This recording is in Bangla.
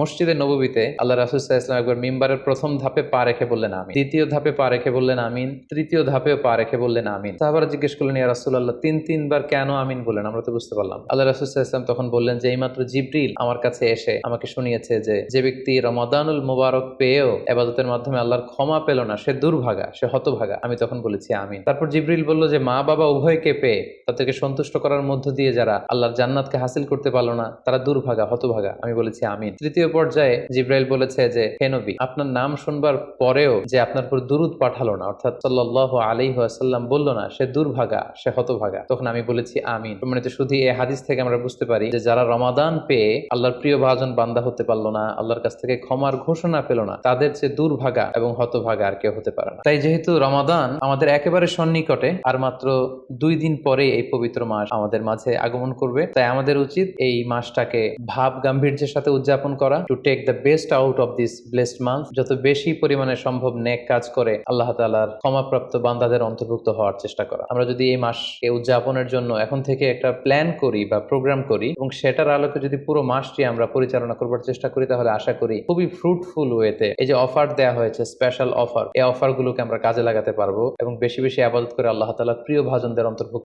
মসজিদে নবীতে আল্লাহ রাসুল্লাহ ইসলাম একবার মিম্বারের প্রথম ধাপে পা রেখে বললেন আমিন। দ্বিতীয় ধাপে পা রেখে বললেন আমিন। তৃতীয় ধাপেও পা রেখে বললেন আমিন। সাহাবারা জিজ্ঞেস করলেন, ইয়া রাসুল্লাহ তিন, তিনবার কেন আমিন বললেন? আমরা তো বুঝতে পারলাম। আল্লাহ রাসুল্লাহ ইসলাম তখন বললেন যে, এইমাত্র জিব্রিল আমার কাছে এসে আমাকে শুনিয়েছে যে যে ব্যক্তি রমাদানুল মুবারক পেয়েও এবাদতের মাধ্যমে আল্লাহর ক্ষমা পেল না, সে দুর্ভাগা, সে হতভাগা। আমি তখন বলেছি, আমিন। তারপর জিব্রিল বলল যে, মা, বাবা উভয়কে পেয়ে তাদেরকে সন্তুষ্ট করার মধ্য দিয়ে যারা আল্লাহর জান্নাতকে হাসিল করতে পারল না, তারা দুর্ভাগা, হতভাগা। আমি বলেছি, আমিন। তৃতীয় পর্যায়ে জিব্রাইল বলেছে যে, হে নবী, আপনার নাম শুনবার পরেও যে আপনার উপর দুরুদ পাঠালো না, অর্থাৎ সাল্লাহ আলী সাল্লাম বলল না, সে দুর্ভাগা, সে হতভাগা। তখন আমি বলেছি, আমিন। মানে তো শুধু এই হাদিস থেকে আমরা বুঝতে পারি যে, যারা রমাদান পেয়ে আল্লাহর প্রিয় ভাজন বান্দা হতে পারল না, আল্লাহর কাছ থেকে ক্ষমার ঘোষণা পেল না, তাদের যে দুর্ভাগা এবং হতভাগা আর কেউ হতে পারে না। তাই যেহেতু রমাদান আমাদের একেবারে সন্নিকটে, আর মাত্র দুই দিন পরে এই পবিত্র মাস আমাদের মাঝে আগমন করবে, তাই আমাদের উচিত এই মাসটাকে ভাব গাম্ভীর্যের সাথে উদযাপন করা to take the best out of this blessed month যত বেশি পরিমাণে সম্ভব নেক কাজ করে আল্লাহ তালার ক্ষমাপ্রাপ্ত বান্দাদের অন্তর্ভুক্ত হওয়ার চেষ্টা করা। আমরা যদি এই মাসকে উদযাপনের জন্য এখন থেকে একটা প্ল্যান করি বা প্রোগ্রাম করি এবং সেটার আলোকে যদি পুরো মাসটি আমরা পরিচালনা করবার চেষ্টা করি, তাহলে আশা করি খুবই ফ্রুটফুল ওয়েতে এই যে অফার দেওয়া হয়েছে স্পেশাল অফার এই অফারগুলোকে আমরা কাজে লাগাতে পারব এবং বেশি বেশি আবাদত করে আল্লাহ তালা প্রিয় ভাজনদের অন্তর্ভুক্ত